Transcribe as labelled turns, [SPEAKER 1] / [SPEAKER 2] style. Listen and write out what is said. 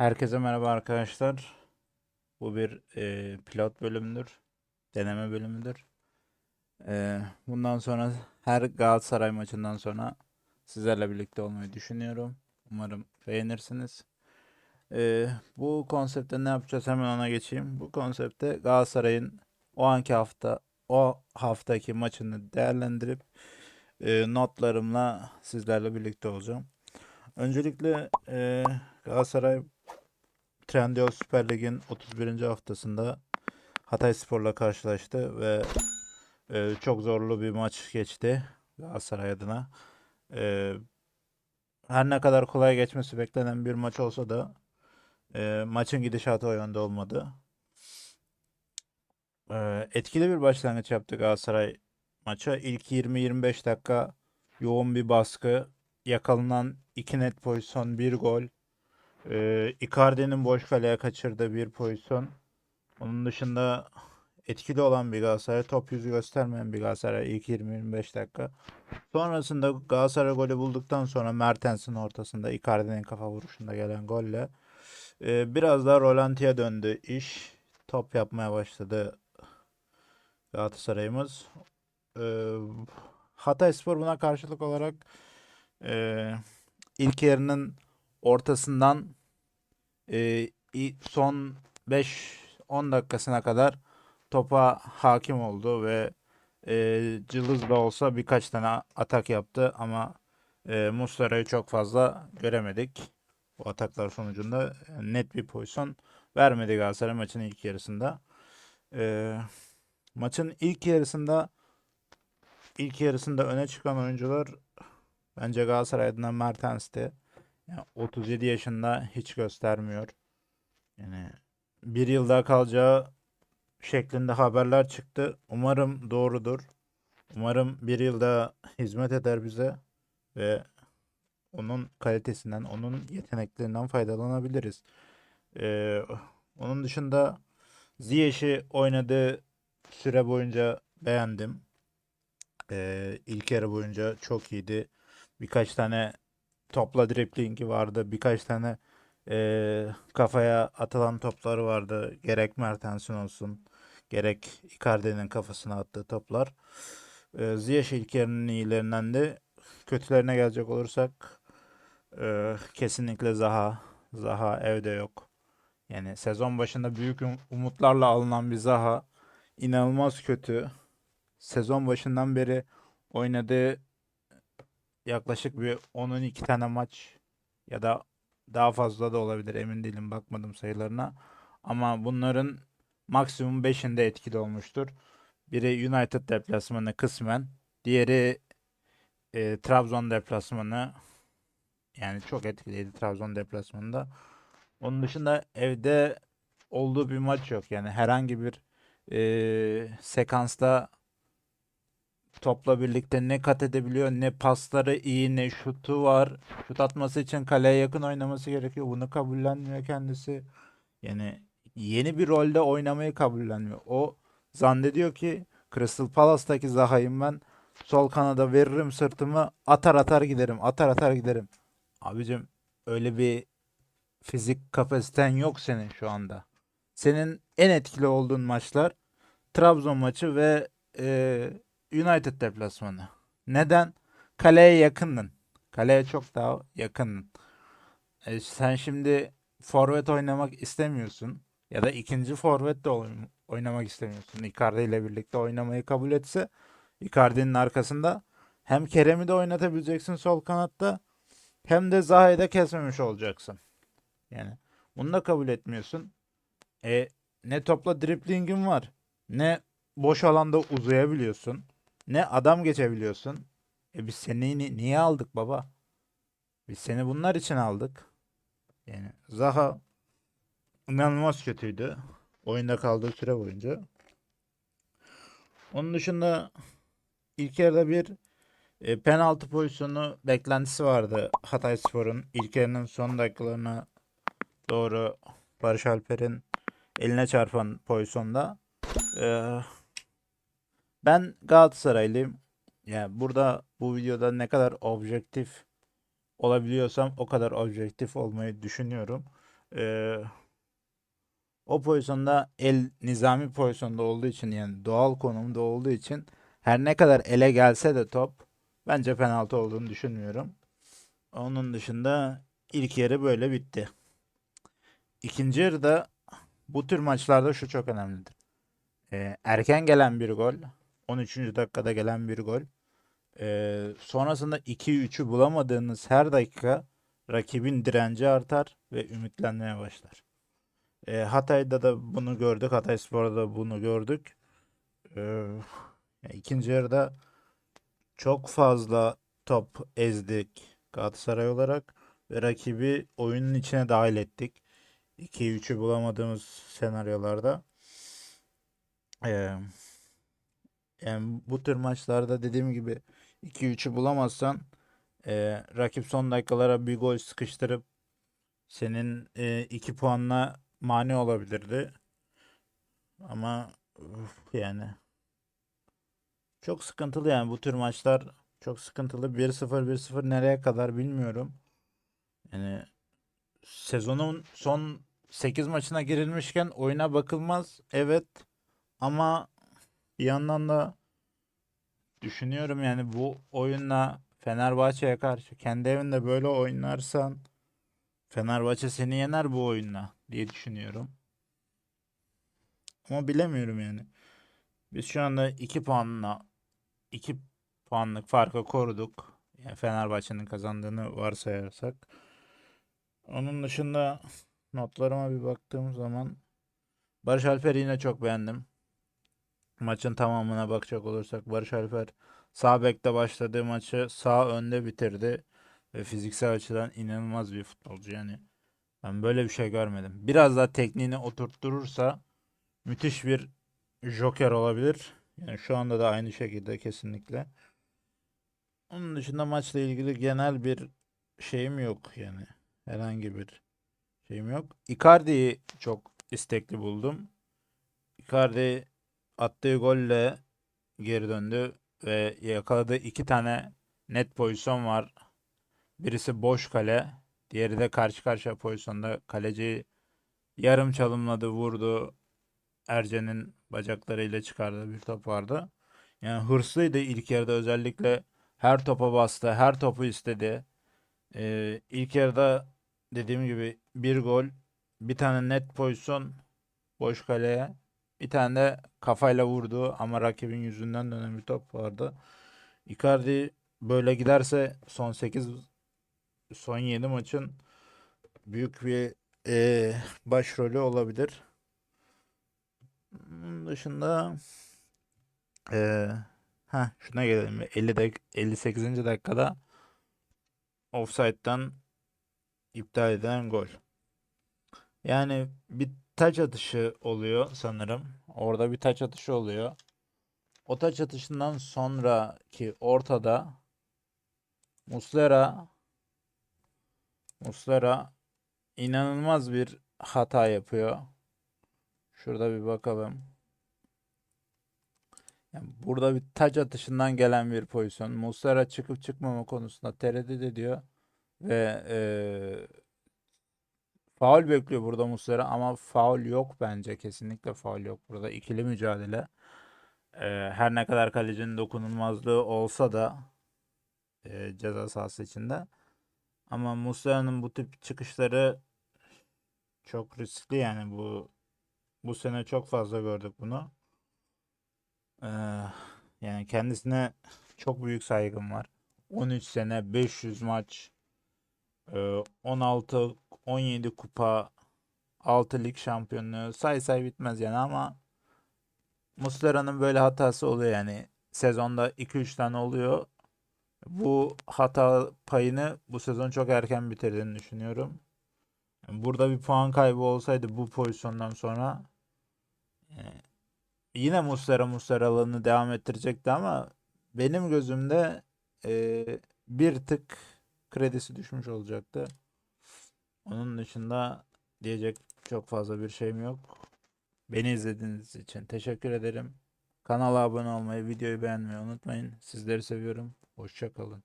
[SPEAKER 1] Herkese merhaba arkadaşlar. Bu bir e, pilot bölümüdür. Deneme bölümüdür. E, bundan sonra her Galatasaray maçından sonra sizlerle birlikte olmayı düşünüyorum. Umarım beğenirsiniz. E, bu konseptte ne yapacağız hemen ona geçeyim. Bu konseptte Galatasaray'ın o anki hafta o haftaki maçını değerlendirip e, notlarımla sizlerle birlikte olacağım. Öncelikle e, Galatasaray Trendyol Süper Lig'in 31. haftasında Hatayspor'la karşılaştı ve e, çok zorlu bir maç geçti Galatasaray adına. E, her ne kadar kolay geçmesi beklenen bir maç olsa da e, maçın gidişatı o yönde olmadı. E, etkili bir başlangıç yaptı Galatasaray maça. İlk 20-25 dakika yoğun bir baskı, yakalanan iki net pozisyon, bir gol. Ee, Icardi'nin boş kaleye kaçırdığı bir pozisyon. Onun dışında etkili olan bir Galatasaray, top yüzü göstermeyen bir Galatasaray ilk 20-25 dakika. Sonrasında Galatasaray golü bulduktan sonra Mertens'in ortasında Icardi'nin kafa vuruşunda gelen golle e, biraz daha rolantiye döndü iş. Top yapmaya başladı Galatasaray'ımız. E, Hatayspor buna karşılık olarak e, ilk yarının ortasından e, son 5-10 dakikasına kadar topa hakim oldu ve e, cılız da olsa birkaç tane atak yaptı ama e, Muslera'yı çok fazla göremedik. Bu ataklar sonucunda net bir pozisyon vermedi Galatasaray maçın ilk yarısında. E, maçın ilk yarısında ilk yarısında öne çıkan oyuncular bence Galatasaray adına Mertens'ti. Yani 37 yaşında hiç göstermiyor. Yani bir yıl daha kalacağı şeklinde haberler çıktı. Umarım doğrudur. Umarım bir yılda hizmet eder bize ve onun kalitesinden, onun yeteneklerinden faydalanabiliriz. Ee, onun dışında Ziyech'i oynadığı süre boyunca beğendim. Ee, ilk yarı boyunca çok iyiydi. Birkaç tane topla driblingi vardı. Birkaç tane eee, kafaya atılan topları vardı. Gerek Mertens'in olsun, gerek Icardi'nin kafasına attığı toplar. Eee Ziyech ilk yarının iyilerinden de kötülerine gelecek olursak eee, kesinlikle Zaha. Zaha evde yok. Yani sezon başında büyük um- umutlarla alınan bir Zaha inanılmaz kötü. Sezon başından beri oynadığı yaklaşık bir 10-12 tane maç ya da daha fazla da olabilir emin değilim bakmadım sayılarına. Ama bunların maksimum 5'inde etkili olmuştur. Biri United deplasmanı kısmen, diğeri e, Trabzon deplasmanı yani çok etkiliydi Trabzon deplasmanında. Onun dışında evde olduğu bir maç yok. Yani herhangi bir e, sekansta topla birlikte ne kat edebiliyor, ne pasları iyi, ne şutu var. Şut atması için kaleye yakın oynaması gerekiyor. Bunu kabullenmiyor kendisi. Yani yeni bir rolde oynamayı kabullenmiyor. O zannediyor ki Crystal Palace'taki Zaha'yım ben. Sol kanada veririm sırtımı, atar atar giderim, atar atar giderim. Abicim öyle bir fizik kapasiten yok senin şu anda. Senin en etkili olduğun maçlar Trabzon maçı ve e, United deplasmanı. Neden? Kaleye yakındın. Kaleye çok daha yakındın. E, sen şimdi forvet oynamak istemiyorsun. Ya da ikinci forvet de oyn- oynamak istemiyorsun. Icardi ile birlikte oynamayı kabul etse Icardi'nin arkasında hem Kerem'i de oynatabileceksin sol kanatta hem de Zaha'yı da kesmemiş olacaksın. Yani bunu da kabul etmiyorsun. E, ne topla driblingin var, ne boş alanda uzayabiliyorsun, ne adam geçebiliyorsun. E biz seni ni- niye aldık baba? Biz seni bunlar için aldık. Yani Zaha inanılmaz kötüydü. Oyunda kaldığı süre boyunca. Onun dışında ilk yarıda bir e, penaltı pozisyonu beklentisi vardı Hatayspor'un. İlk yarının son dakikalarına doğru Barış Alper'in eline çarpan pozisyonda. Ee, ben Galatasaraylıyım. Yani burada bu videoda ne kadar objektif olabiliyorsam o kadar objektif olmayı düşünüyorum. Ee, o pozisyonda el nizami pozisyonda olduğu için yani doğal konumda olduğu için her ne kadar ele gelse de top bence penaltı olduğunu düşünmüyorum. Onun dışında ilk yarı böyle bitti. İkinci yarıda bu tür maçlarda şu çok önemlidir. Ee, erken gelen bir gol, 13. dakikada gelen bir gol. Ee, sonrasında 2-3'ü bulamadığınız her dakika rakibin direnci artar ve ümitlenmeye başlar. Ee, Hatay'da da bunu gördük. Hatayspor'da da bunu gördük. Ee, ikinci yarıda çok fazla top ezdik Galatasaray olarak ve rakibi oyunun içine dahil ettik. 2-3'ü bulamadığımız senaryolarda. Ee, yani bu tür maçlarda dediğim gibi 2-3'ü bulamazsan e, rakip son dakikalara bir gol sıkıştırıp senin 2 puanla mani olabilirdi. Ama uf, yani çok sıkıntılı yani bu tür maçlar çok sıkıntılı. 1-0 1-0 nereye kadar bilmiyorum. Yani sezonun son 8 maçına girilmişken oyuna bakılmaz. Evet. Ama bir yandan da düşünüyorum yani bu oyunla Fenerbahçe'ye karşı kendi evinde böyle oynarsan Fenerbahçe seni yener bu oyunla diye düşünüyorum. Ama bilemiyorum yani. Biz şu anda 2 puanla 2 puanlık farkı koruduk. Yani Fenerbahçe'nin kazandığını varsayarsak. Onun dışında notlarıma bir baktığım zaman Barış Alper'i yine çok beğendim. Maçın tamamına bakacak olursak Barış Alper sağ bekte başladığı maçı sağ önde bitirdi ve fiziksel açıdan inanılmaz bir futbolcu yani. Ben böyle bir şey görmedim. Biraz daha tekniğini oturtturursa müthiş bir joker olabilir. Yani şu anda da aynı şekilde kesinlikle. Onun dışında maçla ilgili genel bir şeyim yok yani. Herhangi bir şeyim yok. Icardi'yi çok istekli buldum. Icardi attığı golle geri döndü ve yakaladığı iki tane net pozisyon var. Birisi boş kale, diğeri de karşı karşıya pozisyonda kaleci yarım çalımladı, vurdu. Ercen'in bacaklarıyla çıkardığı bir top vardı. Yani hırslıydı ilk yarıda özellikle her topa bastı, her topu istedi. Ee, ilk yarıda dediğim gibi bir gol, bir tane net pozisyon boş kaleye, bir tane de kafayla vurdu ama rakibin yüzünden dönen bir top vardı. Icardi böyle giderse son 8 son 7 maçın büyük bir e, başrolü olabilir. Bunun dışında e, ha şuna gelelim. 50 dak 58. dakikada offside'dan iptal edilen gol. Yani bir taç atışı oluyor sanırım. Orada bir taç atışı oluyor. O taç atışından sonraki ortada Muslera Muslera inanılmaz bir hata yapıyor. Şurada bir bakalım. Yani burada bir taç atışından gelen bir pozisyon. Muslera çıkıp çıkmama konusunda tereddüt ediyor. Ve eee faul bekliyor burada Muslera ama faul yok bence. Kesinlikle faul yok burada. İkili mücadele. Eee, her ne kadar kalecinin dokunulmazlığı olsa da eee, ceza sahası içinde. Ama Muslera'nın bu tip çıkışları çok riskli yani bu bu sene çok fazla gördük bunu. Ee, yani kendisine çok büyük saygım var. 13 sene, 500 maç, e, 16, 17 kupa, 6 lig şampiyonluğu say say bitmez yani ama Muslera'nın böyle hatası oluyor yani. Sezonda 2-3 tane oluyor. Bu hata payını bu sezon çok erken bitirdiğini düşünüyorum. Burada bir puan kaybı olsaydı bu pozisyondan sonra e, yine Muslera Muslera'lığını devam ettirecekti ama benim gözümde e, bir tık kredisi düşmüş olacaktı. Onun dışında diyecek çok fazla bir şeyim yok. Beni izlediğiniz için teşekkür ederim. Kanala abone olmayı, videoyu beğenmeyi unutmayın. Sizleri seviyorum. Hoşça kalın.